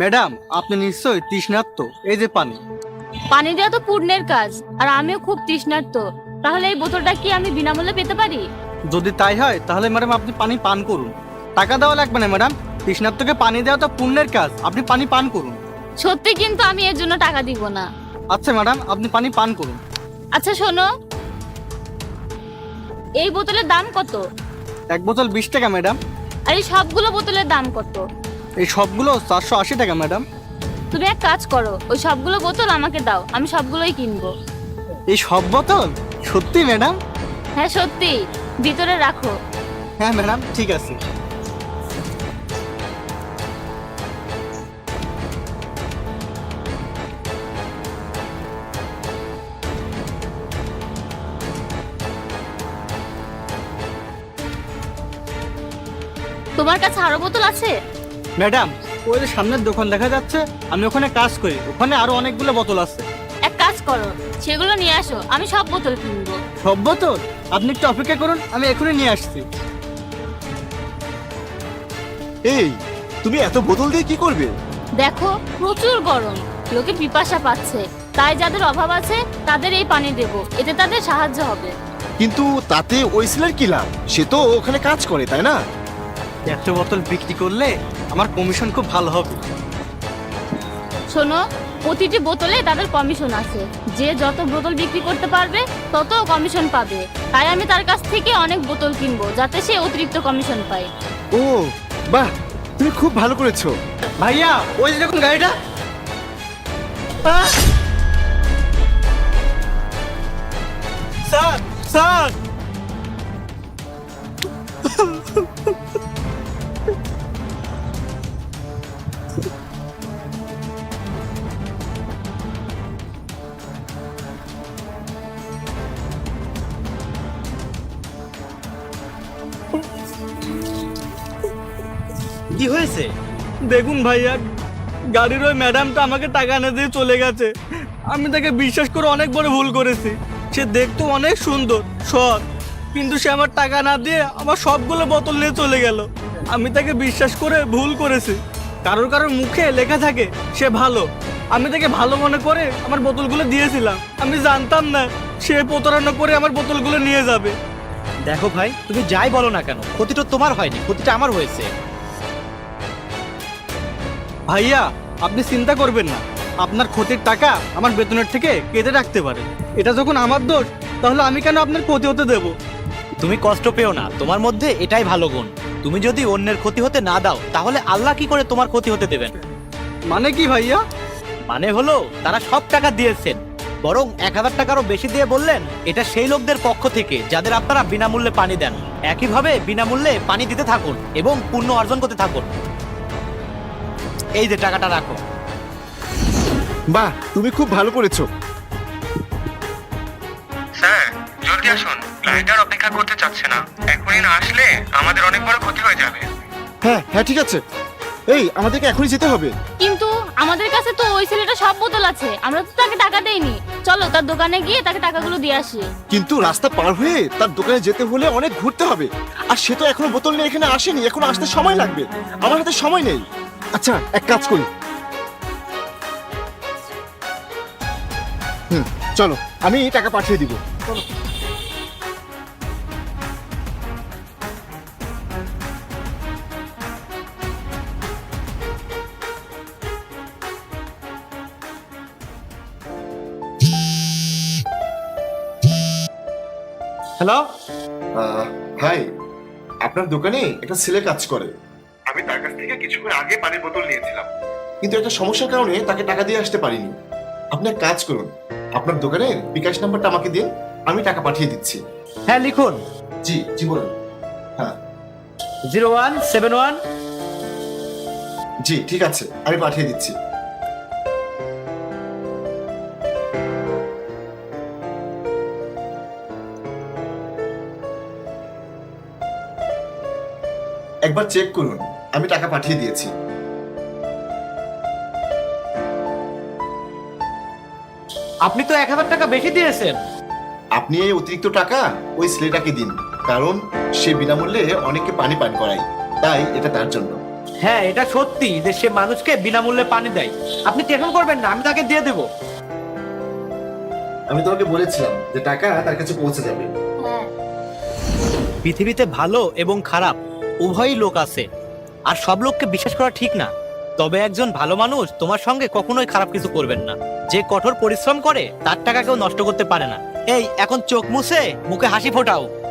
Madam আপনি নিশ্চয়ই তৃষ্ণার্ত। এই যে পানি। পানি দেওয়া তো পূর্ণের কাজ আর আমিও খুব তৃষ্ণার্ত। তাহলে এই বোতলটা কি আমি বিনামূল্যে পেতে পারি? যদি তাই হয় তাহলে ম্যাডাম আপনি পানি পান করুন। টাকা দেওয়া লাগবে না ম্যাডাম। তৃষ্ণার্তকে পানি দেওয়া তো পুণ্যের কাজ আপনি পানি পান করুন। সত্যি কিন্তু আমি এর জন্য টাকা দিব না। আচ্ছা ম্যাডাম আপনি পানি পান করুন। আচ্ছা শোনো। এই বোতলের দাম কত? এক বোতল বিশ টাকা ম্যাডাম। আর এই সবগুলো বোতলের দাম কত? এই সবগুলো চারশো আশি টাকা ম্যাডাম তুমি এক কাজ করো ওই সবগুলো বোতল আমাকে দাও আমি সবগুলোই কিনবো। এই সব বোতল? সত্যি ম্যাডাম হ্যাঁ সত্যি। ভিতরে রাখো। হ্যাঁ ম্যাডাম ঠিক আছে। তোমার কাছে আরও বোতল আছে? ম্যাডাম ওই যে সামনের দোকান দেখা যাচ্ছে আমি ওখানে কাজ করি ওখানে আরও অনেকগুলো বোতল আছে। এক কাজ করো সেগুলো নিয়ে আসো আমি সব বোতল কিনবো। সব বোতল? আপনি একটু অপেক্ষা করুন আমি এখনই নিয়ে আসছি। এই তুমি এত বোতল দিয়ে কি করবে? দেখো প্রচুর গরম লোকে পিপাসা পাচ্ছে। তাই যাদের অভাব আছে তাদের এই পানি দেব এতে তাদের সাহায্য হবে। কিন্তু তাতে ওই ছেলের কি লাভ? সে তো ওখানে কাজ করে তাই না? একশো বোতল বিক্রি করলে আমার কমিশন খুব ভালো হবে। শোনো প্রতিটি বোতলে তাদের কমিশন আছে। যে যত বোতল বিক্রি করতে পারবে তত কমিশন পাবে। তাই আমি তার কাছ থেকে অনেক বোতল কিনবো যাতে সে অতিরিক্ত কমিশন পায়। ও বাহ তুমি খুব ভালো করেছ। ভাইয়া ওই যে দেখুন গাড়িটা! Sir sir! কি হয়েছে? দেখুন ভাইয়া গাড়ির ওই ম্যাডামটা আমাকে টাকা না দিয়ে চলে গেছে। আমি তাকে বিশ্বাস করে অনেক বড় ভুল করেছি। সে দেখতে অনেক সুন্দর সৎ কিন্তু সে আমার টাকা না দিয়ে আমার সবগুলো বোতল নিয়ে চলে গেল। আমি তাকে বিশ্বাস করে ভুল করেছি। কারোর কারোর মুখে লেখা থাকে সে ভালো। আমি তাকে ভালো মনে করে আমার বোতলগুলো দিয়েছিলাম। আমি জানতাম না সে প্রতারণা করে আমার বোতলগুলো নিয়ে যাবে। দেখো ভাই তুমি যাই বলো না কেন ক্ষতিটা তোমার হয়নি ক্ষতিটা আমার হয়েছে। ভাইয়া আপনি চিন্তা করবেন না। আপনার ক্ষতির টাকা আমার বেতনের থেকে কেটে রাখতে পারে। এটা যখন আমার দোষ তাহলে আমি কেন আপনার ক্ষতি হতে দেব? তুমি কষ্ট পেও না। তোমার মধ্যে এটাই ভালো গুণ। তুমি যদি অন্যের ক্ষতি হতে না দাও তাহলে আল্লাহ কি করে তোমার ক্ষতি হতে দেবেন? মানে কি ভাইয়া? মানে হলো তারা সব টাকা দিয়েছেন। বরং এক হাজার টাকারও বেশি দিয়ে বললেন এটা সেই লোকদের পক্ষ থেকে যাদের আপনারা বিনামূল্যে পানি দেন। একইভাবে বিনামূল্যে পানি দিতে থাকুন এবং পুণ্য অর্জন করতে থাকুন। এই যে টাকাটা রাখো। বাহ তুমি খুব ভালো করেছ। স্যার জলদি আসুন। ক্লায়েন্ট আর অপেক্ষা করতে চাচ্ছে না। এখনই না আসলে আমাদের অনেক বড় ক্ষতি হয়ে যাবে। হ্যাঁ হ্যাঁ ঠিক আছে। এই আমাদেরকে এখনই যেতে হবে। কিন্তু আমাদের কাছে তো ওই ছেলেটা সব বোতল আছে। আমরা তো তাকে টাকা দেইনি। চলো তার দোকানে গিয়ে তাকে টাকাগুলো দিয়ে আসি। কিন্তু রাস্তা পার হয়ে তার দোকানে যেতে হলে অনেক ঘুরতে হবে। আর সে তো এখনও বোতল নিয়ে এখানে আসেনি এখন আসতে সময় লাগবে। আমার হাতে সময় নেই। আচ্ছা এক কাজ করি। হুম চলো আমি টাকা পাঠিয়ে দিব। হ্যালো হাই আপনার দোকানে একটা ছেলে কাজ করে। আমি তার কাছ থেকে কিছুক্ষণ আগে পানির বোতল নিয়েছিলাম। কিন্তু একটা সমস্যার কারণে তাকে টাকা দিয়ে আসতে পারিনি। আপনি এক কাজ করুন। আপনার দোকানের বিকাশ নাম্বারটা আমাকে দিন আমি টাকা পাঠিয়ে দিচ্ছি। হ্যাঁ লিখুন। জি জি বলুন। হ্যাঁ। Zero one seven one. জি ঠিক আছে আমি পাঠিয়ে দিচ্ছি। একবার চেক করুন। আমি টাকা পাঠিয়ে দিয়েছি। আপনি তো এক হাজার টাকা বেশি দিয়েছেন। আপনি এই অতিরিক্ত টাকা ওই ছেলেটাকে দিন কারণ সে বিনামূল্যে অনেককে পানি পান করায়। তাই এটা তার জন্য। হ্যাঁ এটা সত্যি যে সে মানুষকে বিনামূল্যে পানি দেয়। আপনি টেনশন করবেন না আমি তাকে দিয়ে দেবো। আমি তোমাকে বলেছিলাম যে টাকা তার কাছে পৌঁছে যাবে। হ্যাঁ। পৃথিবীতে ভালো এবং খারাপ উভয়ই লোক আছে। আর সব লোককে বিশ্বাস করা ঠিক না। তবে একজন ভালো মানুষ তোমার সঙ্গে কখনোই খারাপ কিছু করবেন না। যে কঠোর পরিশ্রম করে, তার টাকা কেউ নষ্ট করতে পারে না। এই, এখন চোখ মুছে, মুখে হাসি ফোটাও।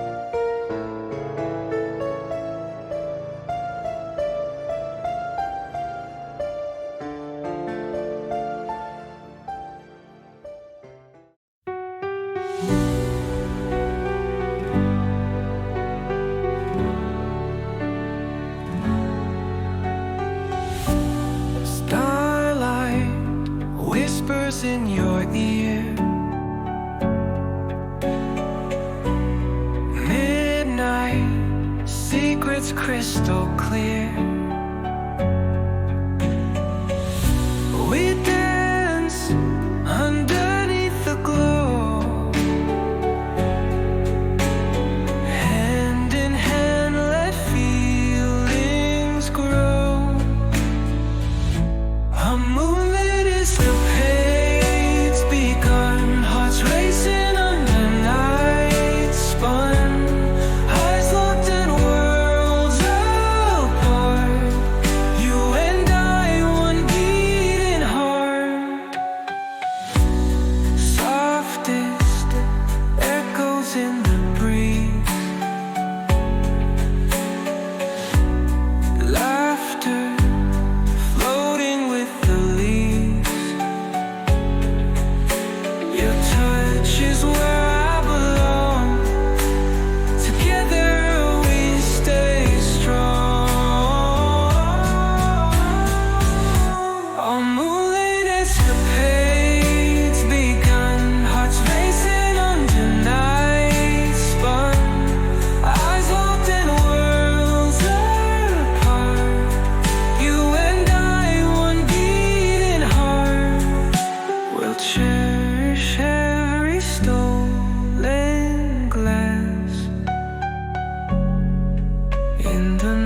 Crystal clear. in the